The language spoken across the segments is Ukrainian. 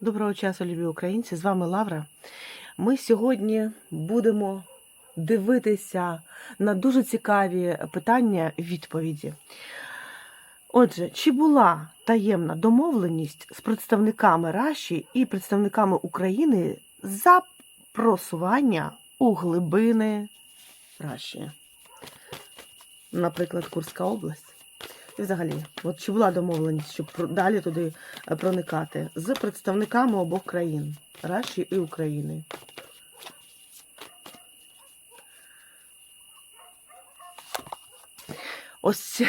Доброго часу, любі українці! З вами Лавра. Ми сьогодні будемо дивитися на дуже цікаві питання відповіді. Отже, чи була таємна домовленість з представниками Раші і представниками України за просування у глибини Раші? Наприклад, Курська область. І взагалі, от чи була домовленість, щоб далі туди е, проникати з представниками обох країн Раші і України. Ось,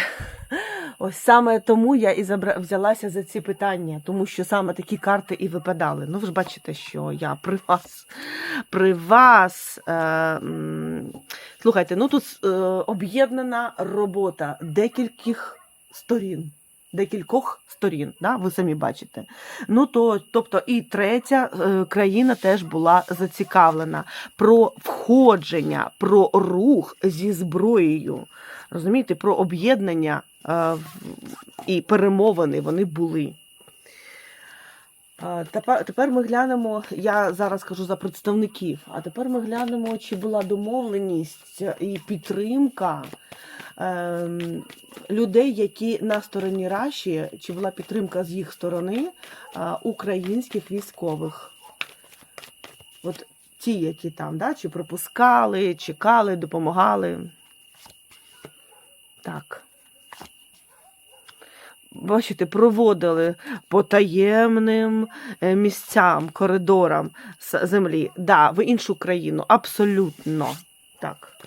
ось саме тому я і забра... взялася за ці питання, тому що саме такі карти і випадали. Ну, ви ж бачите, що я при вас. При вас. Е, слухайте, ну тут е, об'єднана робота декількох сторін. Декількох сторін, да? ви самі бачите. Ну то, тобто, і третя е, країна теж була зацікавлена про входження, про рух зі зброєю. Розумієте, про об'єднання е, і перемовини вони були. Е, Тепер, ми глянемо, я зараз кажу за представників, а тепер ми глянемо, чи була домовленість і підтримка людей, які на стороні Раші, чи була підтримка з їх сторони е, українських військових. От ті, які там, да, чи пропускали, чекали, допомагали. Так. Бачите, проводили по таємним е, місцям, коридорам землі. Да, в іншу країну, абсолютно. Так.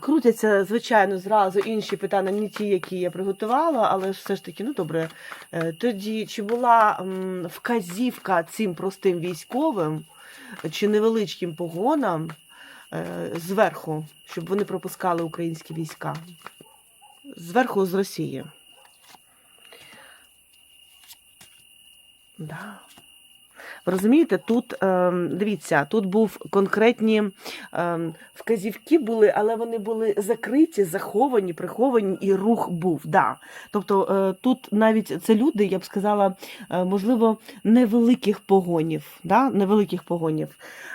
Крутяться, звичайно, зразу інші питання, не ті, які я приготувала, але все ж таки, ну добре. Е, Тоді, чи була вказівка цим простим військовим чи невеличким погонам е, зверху, щоб вони пропускали українські війська? Зверху з Росії. Да. Розумієте, тут ем, дивіться, тут був конкретні ем, вказівки були, але вони були закриті, заховані, приховані, і рух був. Да. Тобто е, тут навіть це люди, я б сказала, е, можливо, невеликих погонів, да? невеликих погонів.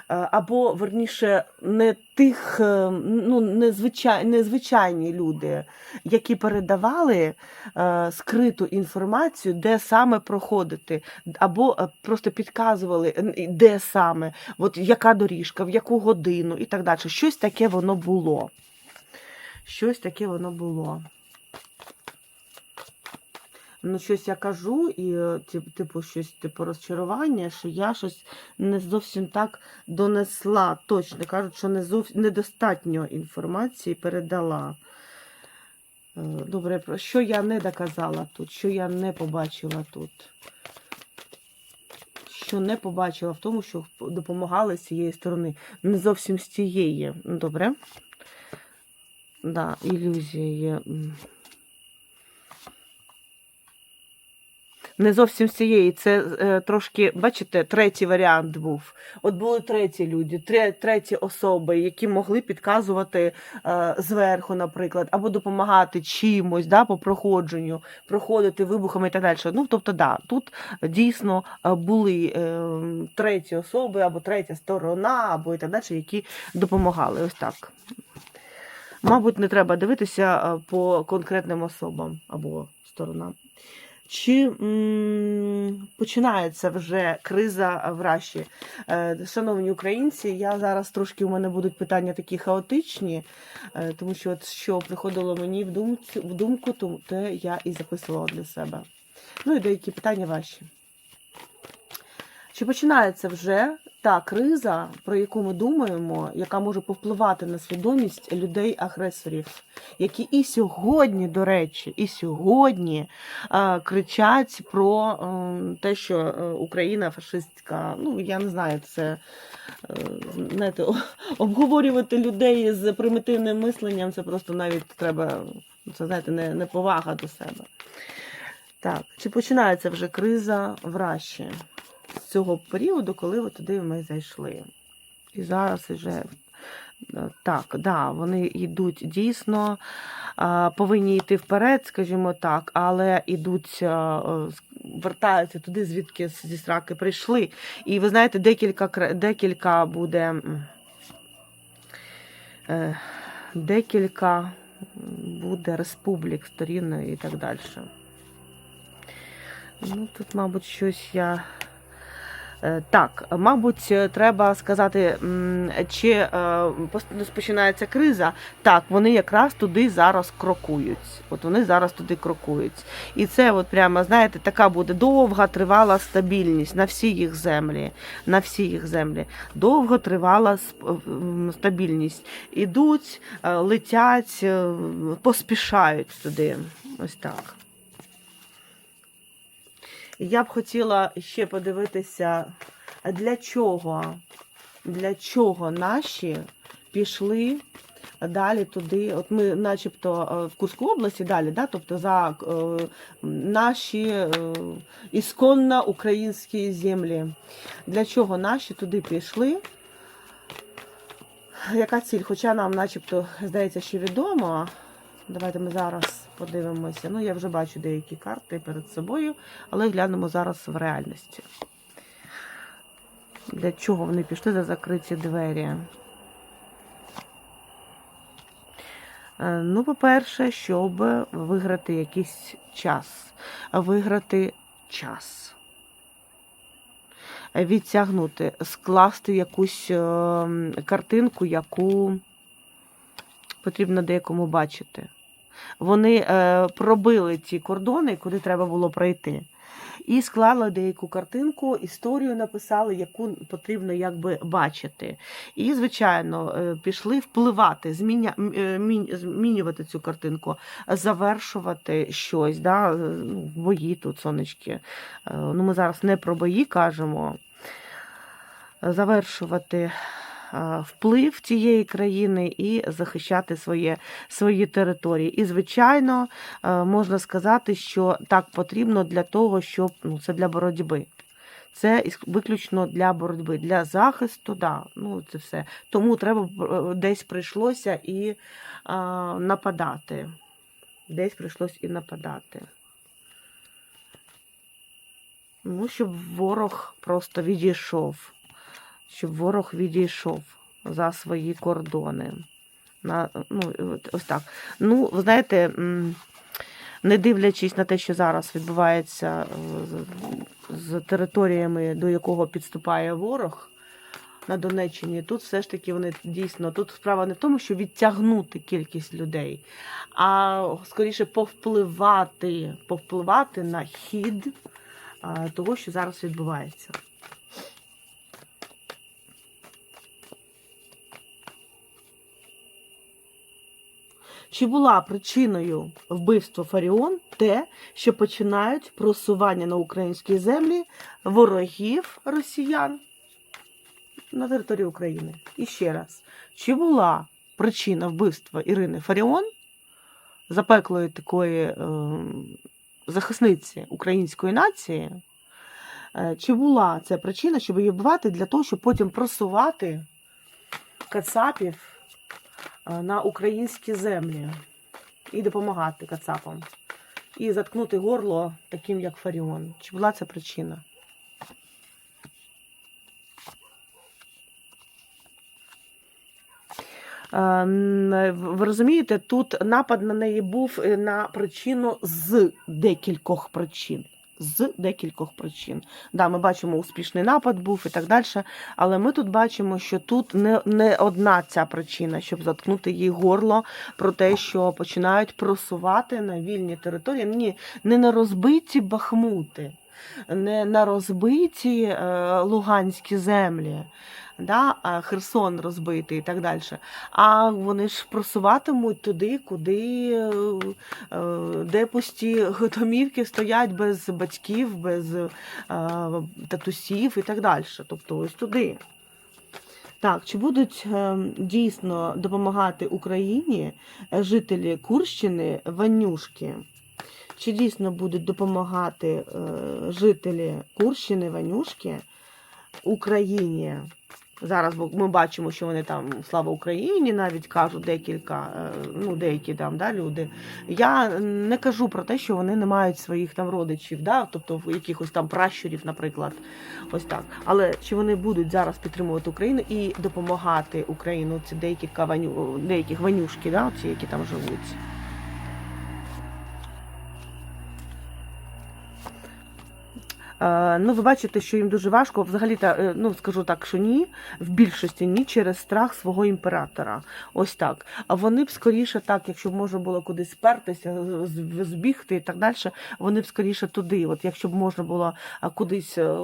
Е, або верніше, не тих, ну, незвичай, незвичайні люди, які передавали скриту інформацію, де саме проходити, або просто підказували, і де саме, от яка доріжка, в яку годину і так далі. Щось таке воно було. Щось таке воно було. Ну, щось я кажу, і е, типу, щось типу розчарування, що я щось не зовсім так донесла. Точно кажуть, що не зов... недостатньо інформації передала. Е, Добре, що я не доказала тут, що я не побачила тут. Що не побачила в тому, що допомагали з цієї сторони. Не зовсім з цієї. Добре. Да, ілюзія є. Не зовсім з цієї. Це е, трошки, бачите, третій варіант був. От були треті люди, тре, треті особи, які могли підказувати е, зверху, наприклад, або допомагати чимось да, по проходженню, проходити вибухами і так далі. Ну, тобто, да, тут дійсно е, були е, треті особи, або третя сторона, або і так далі, які допомагали. Ось так. Мабуть, не треба дивитися е, по конкретним особам або сторонам. Чи м, починається вже криза в Раші? Е, шановні українці, я зараз трошки у мене будуть питання такі хаотичні, е, тому що от що приходило мені в думку, в думку, то те я і записувала для себе. Ну і деякі питання ваші. Чи починається вже та криза, про яку ми думаємо, яка може повпливати на свідомість людей-агресорів, які і сьогодні, до речі, і сьогодні е, кричать про е, те, що е, Україна фашистська. Ну, я не знаю, це е, знаєте, обговорювати людей з примітивним мисленням, це просто навіть треба, це знаєте, не, не повага до себе. Так, чи починається вже криза в Раші з цього періоду, коли ви туди ми зайшли? І зараз вже Е, Так, да, вони йдуть дійсно, повинні йти вперед, скажімо так, але йдуть, е, з- вертаються туди, звідки зі сраки прийшли. І ви знаєте, декілька, декілька буде. е, Декілька буде республік, сторін і так далі. Ну, тут, мабуть, щось я. Е, Так, мабуть, е, треба сказати, чи е, пос- починається криза. Так, вони якраз туди зараз крокують. От вони зараз туди крокують. І це, от прямо, знаєте, така буде довга тривала стабільність на всі їх землі. На всі їх землі. Довго тривала стабільність. Ідуть, е, летять, е, поспішають туди. Ось так. Я б хотіла ще подивитися, для чого, для чого наші пішли далі туди. От ми, начебто, е, в Курську області далі, да? тобто за е, наші е, ісконно українські землі. Для чого наші туди пішли? Яка ціль? Хоча нам, начебто, здається, що відомо. Давайте ми зараз подивимося. Ну, я вже бачу деякі карти перед собою, але глянемо зараз в реальності. Для чого вони пішли за закриті двері? Е, Ну, по-перше, щоб виграти якийсь час. Виграти час. Відтягнути, скласти якусь е, картинку, яку потрібно деякому бачити. Вони е, пробили ті кордони, куди треба було пройти. І склали деяку картинку, історію написали, яку потрібно якби бачити. І, звичайно, е, пішли впливати, зміня, е, мін- змінювати цю картинку, завершувати щось. Да? Ну, бої тут, сонечки. Ну, ми зараз не про бої кажемо. Завершувати вплив тієї країни і захищати своє, свої території. І, звичайно, е, можна сказати, що так потрібно для того, щоб ну, це для боротьби. Це виключно для боротьби, для захисту, да, ну це все. Тому треба е, десь прийшлося і а, нападати. Десь прийшлось і нападати. Ну, щоб ворог просто відійшов. Щоб ворог відійшов за свої кордони. На, ну, ось так. Ну, ви знаєте, не дивлячись на те, що зараз відбувається е, з- територіями, до якого підступає ворог на Донеччині, тут все ж таки вони дійсно тут справа не в тому, що відтягнути кількість людей, а скоріше повпливати, повпливати на хід того, що зараз відбувається. Чи була причиною вбивства Фаріон те, що починають просування на українській землі ворогів росіян на території України? І ще раз, чи була причина вбивства Ірини Фаріон, запеклої такої е, захисниці української нації? Е, Чи була це причина, щоб її вбивати для того, щоб потім просувати кацапів на українські землі і допомагати кацапам, і заткнути горло таким, як Фаріон? Чи була це причина? Е, Ви розумієте, тут напад на неї був е, на причину з декількох причин. З декількох причин. Да, ми бачимо, успішний напад був і так далі. Але ми тут бачимо, що тут не, не одна ця причина, щоб заткнути їй горло про те, що починають просувати на вільні території. Ні, не на розбиті бахмути, не на розбиті е, луганські землі. Да, а Херсон розбитий і так далі. А вони ж просуватимуть туди, куди е, де пусті домівки стоять без батьків, без е, татусів і так далі. Тобто ось туди. Так, чи будуть дійсно допомагати Україні жителі Курщини Ванюшки? Чи дійсно будуть допомагати е, жителі Курщини Ванюшки Україні? Зараз ми бачимо, що вони там слава Україні, навіть кажуть декілька, е, ну деякі там да, люди. Я не кажу про те, що вони не мають своїх там родичів, да, тобто якихось там пращурів, наприклад. Ось так. Але чи вони будуть зараз підтримувати Україну і допомагати Україну? Ці деякі каваню, деякі ванюшки, да, ці, які там живуть. Ну, ви бачите, що їм дуже важко. Взагалі, е, ну скажу так, що ні, в більшості ні через страх свого імператора. Ось так. А вони б скоріше так, якщо б можна було кудись спертися, збігти і так далі, вони б скоріше туди. От якщо б можна було кудись е,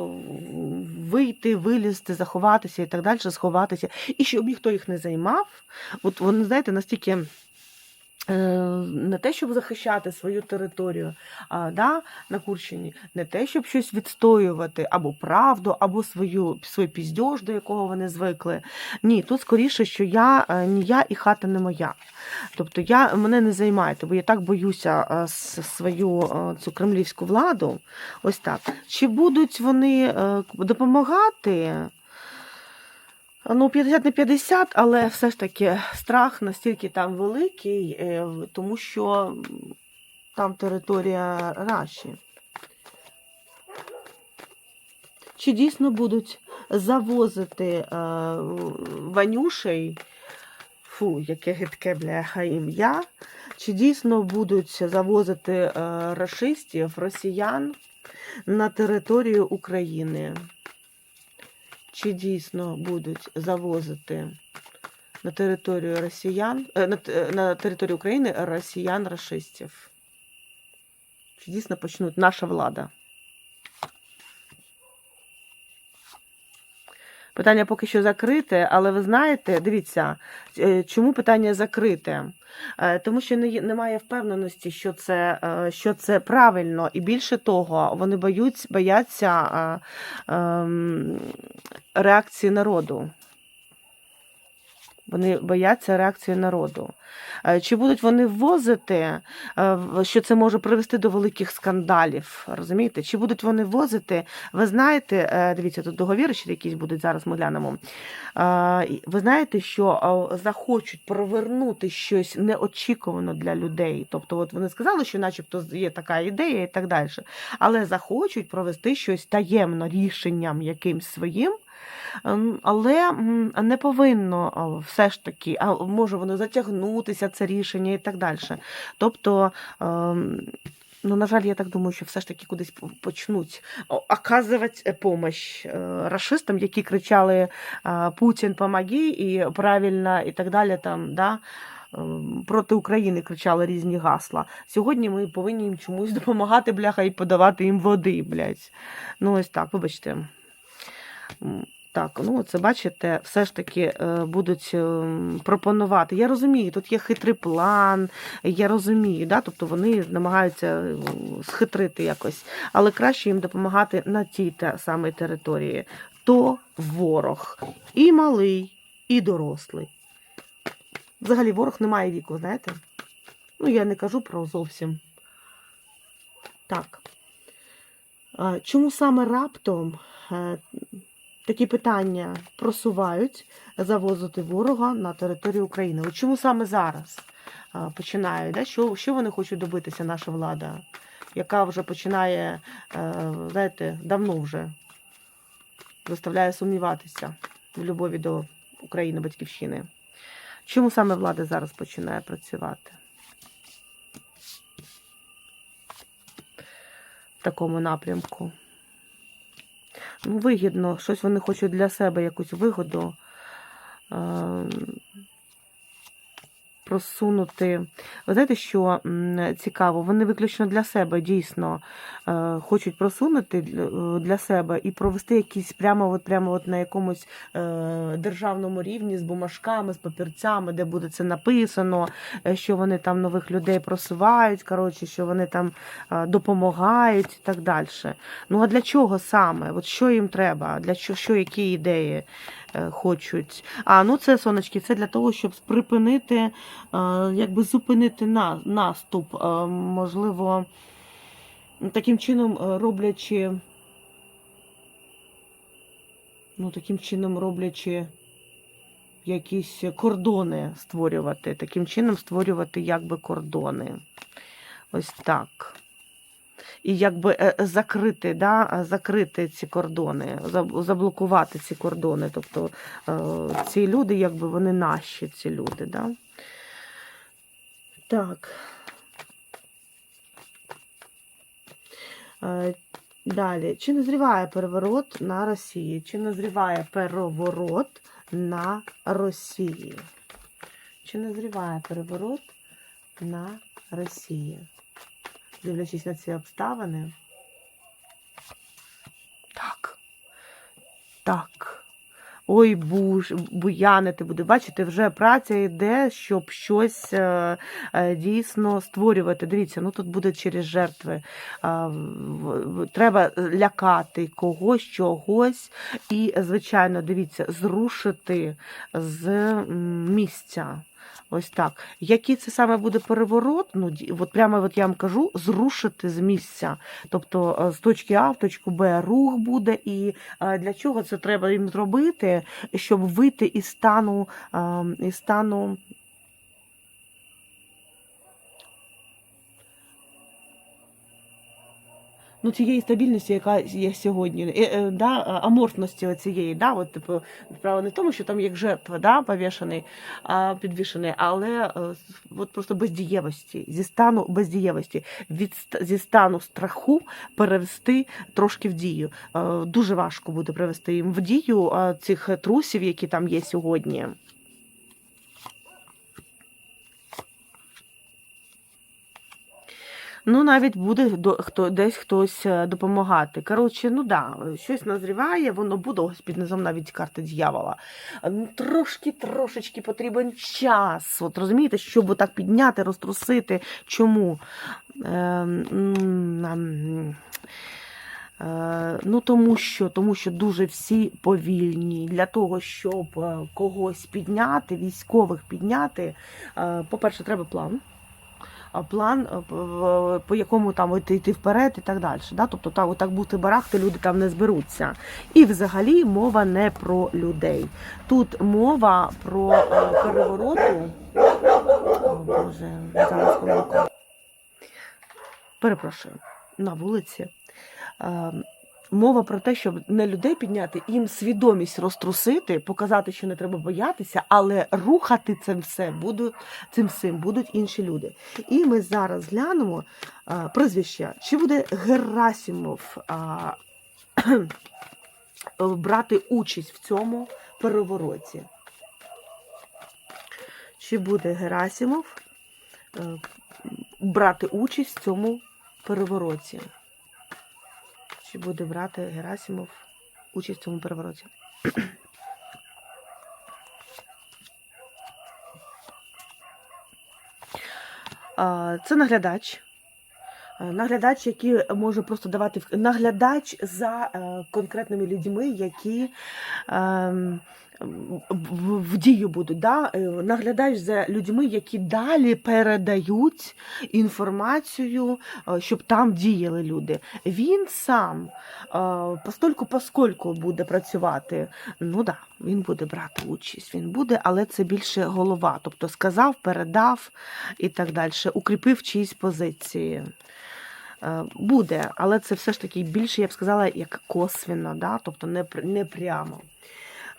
вийти, вилізти, заховатися і так далі, сховатися, і щоб ніхто їх не займав. От вони, знаєте, настільки. Е, Не те, щоб захищати свою територію а, да, на Курщині, не те, щоб щось відстоювати або правду, або свою свій піздьош, до якого вони звикли. Ні, тут скоріше, що я е, ні я і хата не моя. Тобто я мене не займайте, бо я так боюся е, свою цю кремлівську владу. Ось так. Чи будуть вони допомагати? Ну, 50 на 50, але все ж таки страх настільки там великий, е, тому що там територія Раші. Чи дійсно будуть завозити е, ванюшей, фу, яке гидке бляха ім'я, чи дійсно будуть завозити е, рашистів, росіян на територію України? Чи дійсно будуть завозити на територію росіян, е, на, на територію України росіян-расистів? Чи дійсно почнуть наша влада? Питання поки що закрите, але ви знаєте, дивіться, е, чому питання закрите? Е, Тому що немає впевненості, що це, е, що це правильно, і більше того, вони боються, бояться ем, реакції народу. Вони бояться реакції народу. Е, Чи будуть вони ввозити, е, що це може привести до великих скандалів? Розумієте? Чи будуть вони ввозити? Ви знаєте, е, дивіться, тут договіри ще якісь будуть, зараз ми глянемо. Ви знаєте, що захочуть провернути щось неочікувано для людей. Тобто, от вони сказали, що начебто є така ідея і так далі, але захочуть провести щось таємно рішенням якимсь своїм. Ем, Але не повинно все ж таки, а може воно затягнутися, це рішення і так далі. Тобто, ем, ну, на жаль, я так думаю, що все ж таки кудись почнуть оказувати помощь е, рашистам, які кричали Путін, помоги, і правильно, і так далі. Там, да? ем, Проти України кричали різні гасла. Сьогодні ми повинні їм чомусь допомагати, бляха, і подавати їм води, блядь. Ну, ось так, вибачте. Так, ну це бачите, все ж таки е, будуть ем, пропонувати. Я розумію, тут є хитрий план, я розумію, да? тобто вони намагаються е, схитрити якось, але краще їм допомагати на тій та самій території. То ворог і малий, і дорослий. Взагалі, ворог не має віку, знаєте? Ну, я не кажу про зовсім. Так. Чому саме раптом е, такі питання просувають завозити ворога на територію України? От чому саме зараз починають? Да? Що, що вони хочуть добитися, наша влада, яка вже починає, е, знаєте, давно вже заставляє сумніватися в любові до України, батьківщини? Чому саме влада зараз починає працювати? В такому напрямку. Вигідно, щось вони хочуть для себе якусь вигоду. Е, просунути. Ви знаєте, що цікаво, вони виключно для себе дійсно е, хочуть просунути для- для себе і провести якісь прямо, от, прямо от на якомусь е, державному рівні з бумажками, з папірцями, де буде це написано, е, що вони там нових людей просувають, коротше, що вони там е, допомагають і так далі. Ну а для чого саме? От що їм треба? Для чого, що, які ідеї е, хочуть? А ну це сонечки, це для того, щоб припинити, е, якби зупинити наступ, е, можливо, таким чином е, роблячи. ну, таким чином роблячи якісь кордони створювати, таким чином створювати якби кордони. Ось так. І якби е, закрити, да, е, закрити ці кордони, заблокувати ці кордони. Тобто е, ці люди, якби вони наші, ці люди. Да? Так. Далі. Чи назріває переворот на Росії? Чи назріває переворот на Росії? Чи назріває переворот на Росії? Дивлячись на ці обставини. Так. Так. Ой, буш, буянити буде. Бачите, вже праця йде, щоб щось е, е, дійсно створювати. Дивіться, ну тут буде через жертви. В- в- Треба лякати когось, чогось. І, звичайно, дивіться, зрушити з місця. Ось так. Який це саме буде переворот? Ну, от прямо от я вам кажу, зрушити з місця. Тобто е, з точки А в точку Б рух буде. І е, для чого це треба їм зробити? Щоб вийти із стану, е, із стану ну, цієї стабільності, яка є сьогодні, е, е, да, аморфності цієї, да, от, типу, справа не в тому, що там як жертва, да, повішений, а підвішений, але е, от просто бездієвості, зі стану бездієвості, від зі стану страху перевести трошки в дію. Е, Дуже важко буде привести їм в дію е, цих трусів, які там є сьогодні. Ну, навіть буде до, хто, десь хтось е, допомагати. Коротше, ну да, щось назріває, воно буде ось під низом навіть карти дьявола. Е, Ну, трошки, трошечки потрібен час. От розумієте, щоб отак підняти, розтрусити. Чому? Е, Ну, тому що, тому що дуже всі повільні. Для того, щоб когось підняти, військових підняти, по-перше, треба план. А план, е, по якому там йти, йти вперед і так далі. Да? Тобто так, отак бути барахти, люди там не зберуться. І взагалі мова не про людей. Тут мова про е, перевороту. О, Боже, зараз помилку. Перепрошую, на вулиці. Мова про те, щоб не людей підняти, їм свідомість розтрусити, показати, що не треба боятися, але рухати цим все будуть цим всім будуть інші люди. І ми зараз глянемо а, прізвище. Чи буде Герасимов а, брати участь в цьому перевороті? Чи буде Герасимов е, брати участь в цьому перевороті? Чи буде брати Герасимов участь в цьому перевороті? Це наглядач. Наглядач, який може просто давати наглядач за е, конкретними людьми, які ем, в, дію будуть. Да? Е, Наглядач за людьми, які далі передають інформацію, е, щоб там діяли люди. Він сам е, постольку поскольку буде працювати. Ну да, він буде брати участь. Він буде, але це більше голова. Тобто сказав, передав і так далі, укріпив чиїсь позиції. Буде, але це все ж таки більше, я б сказала, як косвенно, да? тобто не, не прямо.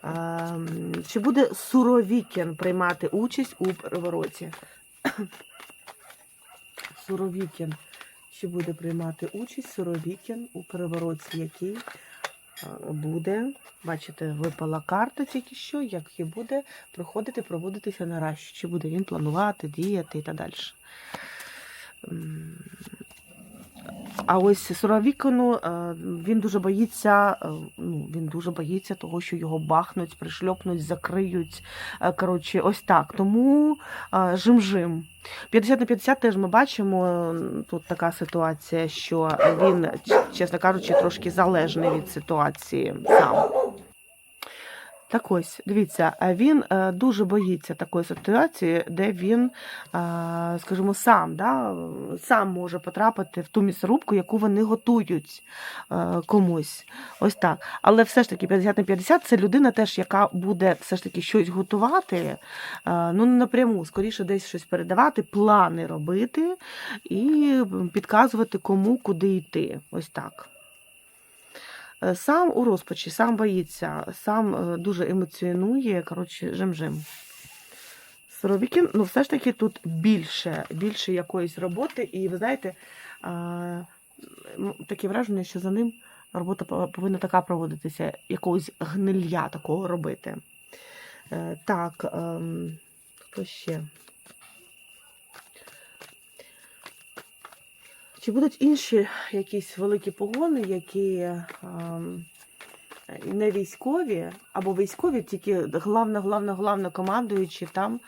Ем, Чи буде Суровікін приймати участь у перевороті? Суровікін. Чи буде приймати участь Суровікін у перевороті, який е, буде, бачите, випала карта тільки що, як і буде проходити, проводитися наразі. Чи буде він планувати, діяти і так далі. А ось Суровікону е, він дуже боїться, е, ну, він дуже боїться того, що його бахнуть, пришльопнуть, закриють. Е, Коротше, ось так. Тому жим-жим. 50 на 50 теж ми бачимо тут така ситуація, що він, чесно кажучи, трошки залежний від ситуації сам. Так ось, дивіться, він е, дуже боїться такої ситуації, де він, е, скажімо, сам, да, сам може потрапити в ту місорубку, яку вони готують е, комусь. Ось так. Але все ж таки 50 на 50 це людина теж, яка буде все ж таки щось готувати, ну не напряму, скоріше десь щось передавати, плани робити і підказувати кому куди йти. Ось так. Е, Сам у розпачі, сам боїться, сам е, дуже емоціонує. Коротше, жим-жим. Суровікін, ну все ж таки тут більше, більше якоїсь роботи, і ви знаєте, таке враження, що за ним робота повинна така проводитися, якогось гнилья такого робити. Е, Так, ем, хто ще? Чи будуть інші якісь великі погони, які ем, не військові, або військові, тільки главне, главне, главне командуючі там е,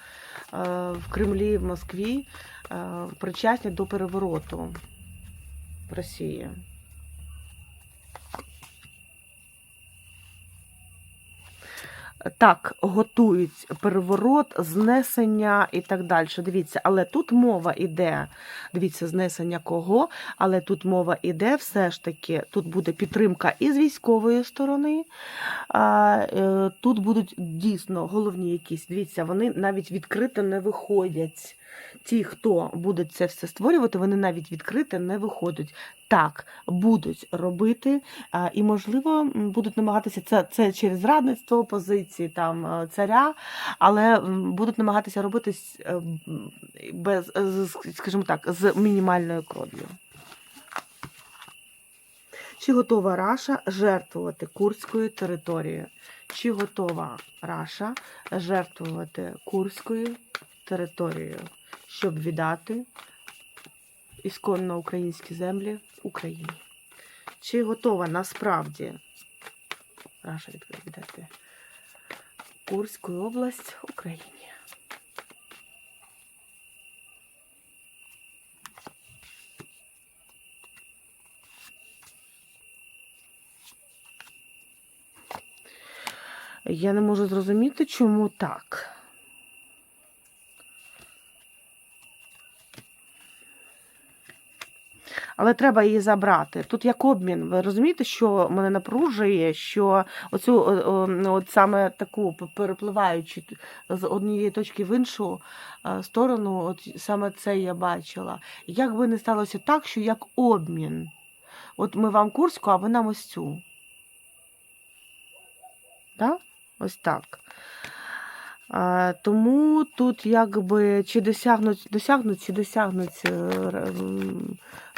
в Кремлі, в Москві е, причасні до перевороту в Росії? Так, готують переворот, знесення і так далі. Дивіться, але тут мова іде. Дивіться, знесення кого, але тут мова іде все ж таки. Тут буде підтримка і з військової сторони. Е, тут будуть дійсно головні якісь. Дивіться, вони навіть відкрито не виходять. Ті, хто буде це все створювати, вони навіть відкрито не виходять. Так, будуть робити, і, можливо, будуть намагатися це, це через зрадництво позиції там е, царя, але будуть намагатися робити е, без, скажімо так, з мінімальною кров'ю. Чи готова Раша жертвувати Курською територією? Чи готова Раша жертвувати Курською територією, щоб віддати ісконно українські землі Україні? Чи готова насправді Раша віддати Курську область Україні? Я не можу зрозуміти, чому так. Але треба її забрати. Тут як обмін. Ви розумієте, що мене напружує, що оцю от саме таку перепливаючи з однієї точки в іншу е, сторону, от саме це я бачила. Як би не сталося так, що як обмін. От ми вам Курську, а ви нам ось цю. Так? Ось так. Тому тут якби чи досягнуть, досягнуть чи досягнуть е,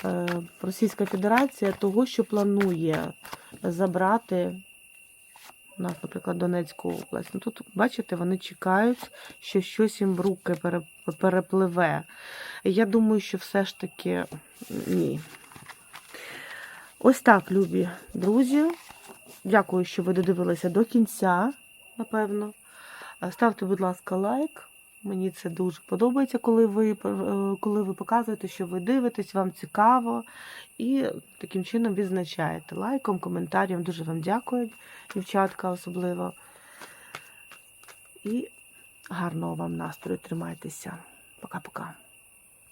е, Російська Федерація того, що планує забрати у нас, наприклад, Донецьку область. Ну, тут, бачите, вони чекають, що щось їм в руки перепливе. Я думаю, що все ж таки ні. Ось так, любі друзі. Дякую, що ви додивилися до кінця, напевно. Ставте, будь ласка, лайк. Мені це дуже подобається, коли ви, е, коли ви показуєте, що ви дивитесь, вам цікаво. І таким чином відзначаєте лайком, коментарем. Дуже вам дякую, дівчатка особливо. І гарного вам настрою. Тримайтеся. Пока-пока.